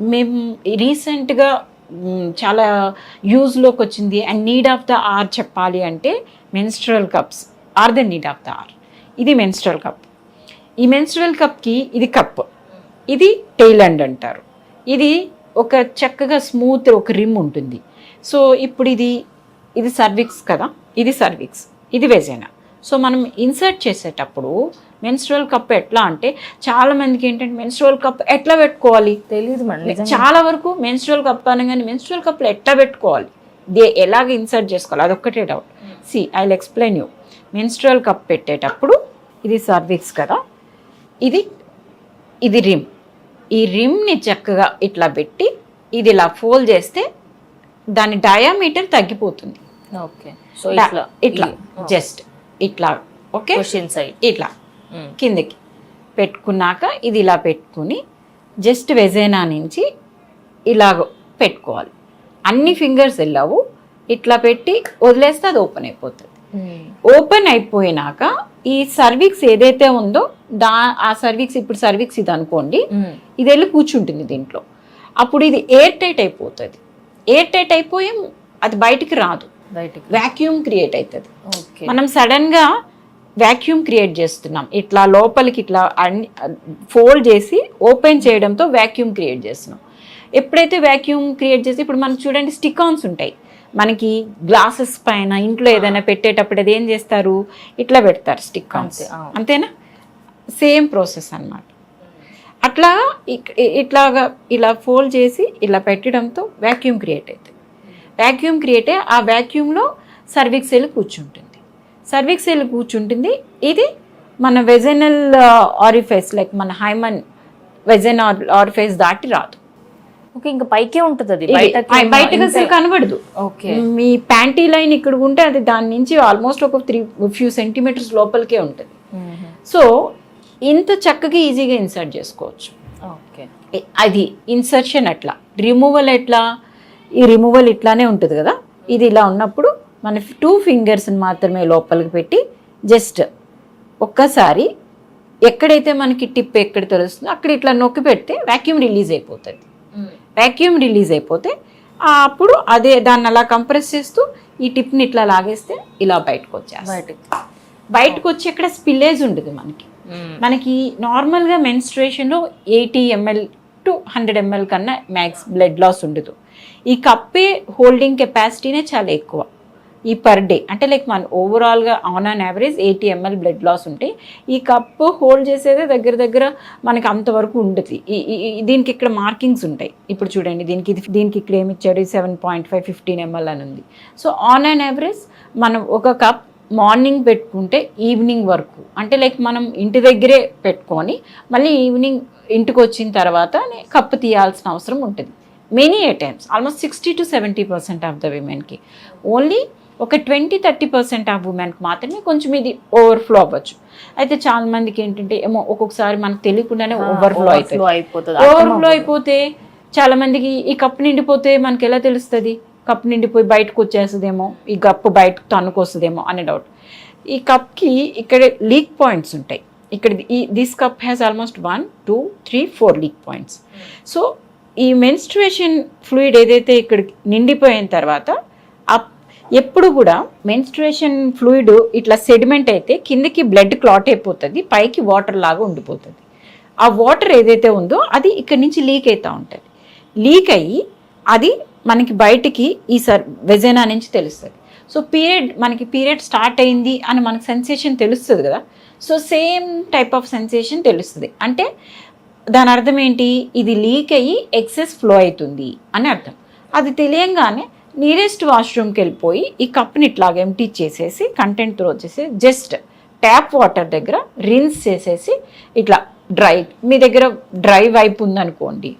మేము రీసెంట్గా చాలా యూజ్లోకి వచ్చింది. And need of the hour చెప్పాలి అంటే menstrual cups. Are the need of the hour. ఇది మెన్స్ట్రల్ కప్. ఈ మెన్స్ట్రల్ కప్కి ఇది కప్. ఇది టైలండ్ అంటారు. ఇది ఒక చక్కగా స్మూత్ ఒక రిమ్ ఉంటుంది. సో ఇప్పుడు ఇది ఇది సర్విక్స్ కదా? ఇది సర్విక్స్. ఇది వెజైనా సో మనం ఇన్సర్ట్ చేసేటప్పుడు మెన్స్ట్రల్ కప్ ఎట్లా అంటే చాలా మందికి ఏంటంటే మెన్స్ట్రల్ కప్ ఎట్లా పెట్టుకోవాలి? తెలియదు మేడం. చాలా వరకు మెన్స్ట్రల్ కప్ అనగానే మెన్స్ట్రల్ కప్లో ఎట్లా పెట్టుకోవాలి? దే ఎలాగ ఇన్సర్ట్ చేసుకోవాలి? అదొక్కటే doubt see I explain you menstrual cup పెట్టేటప్పుడు ఇది సర్విక్స్ కదా. ఇది ఇది రిమ్ ఈ రిమ్ని చక్కగా ఇట్లా పెట్టి ఇది ఇలా ఫోల్డ్ చేస్తే దాని డయామీటర్ తగ్గిపోతుంది. ఓకే. సో ఇట్లా ఇట్లా జస్ట్ ఇట్లా ఓకే. క్వశ్చన్ సైడ్ ఇట్లా. కిందకి. పెట్టుకున్నాక ఇది ఇలా పెట్టుకుని జస్ట్ వెజైనా నుంచి ఇలాగ పెట్టుకోవాలి. అన్ని ఫింగర్స్ వెళ్ళావు. ఇట్లా పెట్టి వదిలేస్తే అది ఓపెన్ అయిపోతుంది. ఓపెన్ అయిపోయినాక ఈ సర్వీక్స్ ఏదైతే ఉందో దా ఆ సర్వీక్స్ ఇప్పుడు సర్వీక్స్ ఇది అనుకోండి. ఇది వెళ్ళి కూర్చుంటుంది దీంట్లో. అప్పుడు ఇది ఎయిర్ టైట్ అయిపోతుంది. ఎయిర్ టైట్ అయిపోయి అది బయటికి రాదు. బయటికి వాక్యూమ్ క్రియేట్ అవుతుంది. మనం సడన్గా వాక్యూమ్ క్రియేట్ చేస్తున్నాం. ఇట్లా లోపలికి ఇట్లా ఫోల్డ్ చేసి ఓపెన్ చేయడంతో వాక్యూమ్ క్రియేట్ చేస్తున్నాం. ఎప్పుడైతే వాక్యూమ్ క్రియేట్ చేసి ఇప్పుడు మనకు చూడండి స్టిక్ ఆన్స్ ఉంటాయి. మనకి గ్లాసెస్ పైన ఇంట్లో ఏదైనా పెట్టేటప్పుడు అది ఏం చేస్తారు? ఇట్లా పెడతారు స్టిక్ ఆన్స్. అంతే, అవును. అంతేనా? సేమ్ ప్రాసెస్ అన్నమాట. అట్లా ఇట్లాగా ఇలా ఫోల్డ్ చేసి ఇలా పెట్టడంతో వాక్యూమ్ క్రియేట్ అవుతుంది వాక్యూమ్ క్రియేట్ అయ్యి ఆ వాక్యూమ్లో సర్విక్స్ సెల్ కూర్చుంటుంది. సర్విక్స్ సెల్ కూర్చుంటుంది. ఇది మన వెజనల్ ఆరిఫైస్ లైక్ మన హైమన్ వెజన్ ఆరిఫైస్ దాటి రాదు. ఓకే ఇంకా పైకే ఉంటుంది అది. బయటకి బయ- బయటకు అసలు కనబడదు. ఓకే. మీ ప్యాంటీ లైన్ ఇక్కడ ఉంటే అది దాని నుంచి ఆల్మోస్ట్ ఒక త్రీ ఫ్యూ సెంటీమీటర్స్ లోపలికే ఉంటుంది. సో ఇంత చక్కగా ఈజీగా ఇన్సర్ట్ చేసుకోవచ్చు. ఓకే. అది ఇన్సర్షన్ అట్లా రిమూవల్ ఎట్లా? ఈ రిమూవల్ ఇట్లానే ఉంటుంది కదా? ఇది ఇలా ఉన్నప్పుడు మన టూ ఫింగర్స్ని మాత్రమే లోపలికి పెట్టి జస్ట్ ఒక్కసారి ఎక్కడైతే మనకి టిప్ ఎక్కడ తెలుస్తుందో అక్కడ ఇట్లా నొక్కి పెడితే వాక్యూమ్ రిలీజ్ అయిపోతుంది. వాక్యూమ్ రిలీజ్ అయిపోతే అప్పుడు అదే దాన్ని అలా కంప్రెస్ చేస్తూ ఈ టిప్ని ఇట్లా లాగేస్తే ఇలా బయటకు వచ్చేస్తుంది. బయటకి. వచ్చి ఎక్కడ స్పిల్లేజ్ ఉంటుంది మనకి. మనకి నార్మల్గా మెన్స్ట్రేషన్లో eighty ML to hundred ML కన్నా మ్యాక్స్ బ్లడ్ లాస్ ఉండదు. ఈ కప్పే హోల్డింగ్ కెపాసిటీనే చాలా ఎక్కువ. ఈ పర్ డే అంటే లైక్ మన ఓవరాల్గా on on average eighty ML blood loss ఉంటే ఈ కప్ హోల్డ్ చేసేదే దగ్గర దగ్గర మనకి అంతవరకు ఉండదు ఈ- దీనికి ఇక్కడ మార్కింగ్స్ ఉంటాయి. ఇప్పుడు చూడండి దీనికి ఇది దీనికి ఇక్కడ ఏమి ఇచ్చాడు? Seven point five fifteen ML అని ఉంది. సో ఆన్ అన్ యావరేజ్ మనం ఒక కప్ మార్నింగ్ పెట్టుకుంటే ఈవినింగ్ వరకు అంటే లైక్ మనం ఇంటి దగ్గరే పెట్టుకొని మళ్ళీ ఈవినింగ్ ఇంటికి వచ్చిన తర్వాత కప్పు తీయాల్సిన అవసరం ఉంటుంది. Many a times almost sixty to seventy percent of the విమెన్కి only ఒక ట్వంటీ థర్టీ పర్సెంట్ ఆఫ్ ఉమెన్కి మాత్రమే కొంచెం ఇది ఓవర్ఫ్లో అవ్వచ్చు. అయితే చాలా మందికి ఏంటంటే ఏమో ఒక్కొక్కసారి మనకు తెలియకుండానే ఓవర్ఫ్లో అయిపోతుంది ఓవర్ఫ్లో అయిపోతే చాలా మందికి ఈ కప్పు నిండిపోతే మనకి ఎలా తెలుస్తుంది? కప్పు నిండిపోయి బయటకు వచ్చేస్తుందేమో ఈ కప్పు బయటకు తన్నుకు వస్తుందేమో అనే డౌట్ ఈ కప్కి ఇక్కడ లీక్ పాయింట్స్ ఉంటాయి. ఇక్కడ ఈ this cup has almost one two three four leak points so ఈ మెన్స్ట్రుయేషన్ ఫ్లూయిడ్ ఏదైతే ఇక్కడ నిండిపోయిన తర్వాత అప్ ఎప్పుడు కూడా మెన్స్ట్రుయేషన్ ఫ్లూయిడ్ ఇట్లా సెడిమెంట్ అయితే కిందకి బ్లడ్ క్లాట్ అయిపోతుంది పైకి వాటర్ లాగా ఉండిపోతుంది. ఆ వాటర్ ఏదైతే ఉందో అది ఇక్కడ నుంచి లీక్ అవుతూ ఉంటుంది. లీక్ అయ్యి అది మనకి బయటికి ఈ సర్ వెజైనా నుంచి తెలుస్తుంది. సో పీరియడ్ మనకి పీరియడ్ స్టార్ట్ అయింది అని మనకు సెన్సేషన్ తెలుస్తుంది కదా. So same type of sensation తెలుస్తుంది. అంటే దాని అర్థం ఏంటి? ఇది లీక్ అయ్యి ఎక్సెస్ ఫ్లో అవుతుంది అని అర్థం. అది తెలియంగానే నియరెస్ట్ వాష్రూమ్కి వెళ్ళిపోయి ఈ కప్ని ఇట్లాగ ఎంటీ చేసేసి కంటెంట్ త్రో చేసి జస్ట్ ట్యాప్ వాటర్ దగ్గర రిన్స్ చేసేసి ఇట్లా డ్రై మీ దగ్గర డ్రై వైప్ ఉందనుకోండి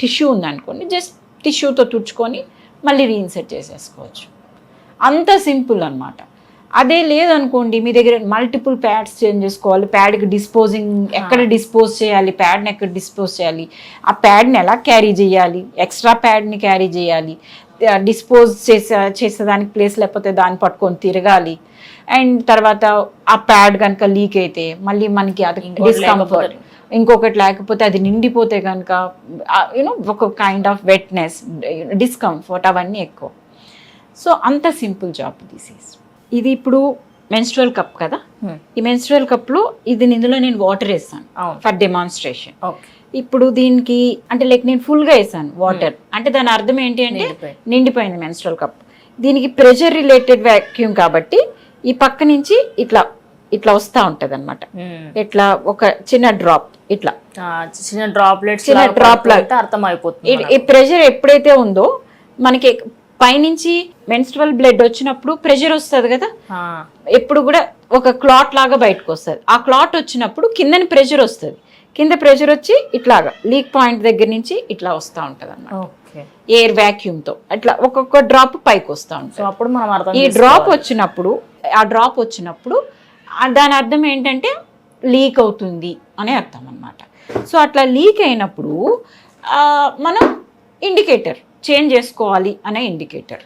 టిష్యూ ఉందనుకోండి జస్ట్ టిష్యూతో తుడుచుకొని మళ్ళీ రీఇన్సెట్ చేసేసుకోవచ్చు. అంత సింపుల్ అన్నమాట. అదే లేదనుకోండి మీ దగ్గర మల్టిపుల్ ప్యాడ్స్ చేంజ్ చేసుకోవాలి ప్యాడ్కి డిస్పోజింగ్ ఎక్కడ డిస్పోజ్ చేయాలి ప్యాడ్ని ఎక్కడ డిస్పోజ్ చేయాలి ఆ ప్యాడ్ని ఎలా క్యారీ చేయాలి ఎక్స్ట్రా ప్యాడ్ని క్యారీ చేయాలి డిస్పోజ్ చేసే చేసేదానికి ప్లేస్ లేకపోతే దాన్ని పట్టుకొని తిరగాలి. అండ్ తర్వాత ఆ ప్యాడ్ కనుక లీక్ అయితే మళ్ళీ మనకి అది డిస్కంఫర్ట్ ఇంకొకటి లేకపోతే అది నిండిపోతే కనుక యూనో ఒక కైండ్ ఆఫ్ వెట్నెస్ డిస్కంఫర్ట్ అవన్నీ ఎక్కువ. సో అంత సింపుల్ జాబ్ దిస్ ఈస్ ఇది ఇప్పుడు మెన్స్ట్రువల్ కప్ కదా? Hmm. ఈ మెన్స్ట్రువల్ కప్లో ఇది ఇందులో నేను వాటర్ వేస్తాను ఫర్ డెమాన్స్ట్రేషన్ ఓకే ఇప్పుడు దీనికి అంటే లైక్ నేను ఫుల్గా వేసాను వాటర్. అంటే దాని అర్థం ఏంటి అంటే నిండిపోయింది. Menstrual cup. దీనికి ప్రెషర్ రిలేటెడ్ వ్యాక్యూమ్ కాబట్టి ఈ పక్క నుంచి ఇట్లా ఇట్లా వస్తూ ఉంటుంది అనమాట ఇట్లా ఒక చిన్న డ్రాప్ ఇట్లా. చిన్న డ్రాప్లెట్స్ చిన్న లా- అర్థం అయిపోతుంది ఈ- ప్రెషర్ ఎప్పుడైతే ఉందో మనకి పైనుంచి మెన్స్ట్రల్ బ్లడ్ వచ్చినప్పుడు ప్రెషర్ వస్తుంది కదా? ఎప్పుడు కూడా ఒక క్లాట్ లాగా బయటకు వస్తుంది. ఆ క్లాట్ వచ్చినప్పుడు కిందని ప్రెషర్ వస్తుంది. కింద ప్రెషర్ వచ్చి ఇట్లాగా లీక్ పాయింట్ దగ్గర నుంచి ఇట్లా వస్తూ ఉంటుంది అన్నమాట ఓకే. ఎయిర్ వ్యాక్యూమ్తో అట్లా ఒక్కొక్క డ్రాప్ పైకి వస్తూ ఉంటుంది. అప్పుడు మనం అర్థం ఈ డ్రాప్ వచ్చినప్పుడు ఆ డ్రాప్ వచ్చినప్పుడు దాని అర్థం ఏంటంటే లీక్ అవుతుంది అనే అర్థం అన్నమాట సో అట్లా లీక్ అయినప్పుడు మనం ఇండికేటర్ చేంజ్ చేసుకోవాలి అనే ఇండికేటర్.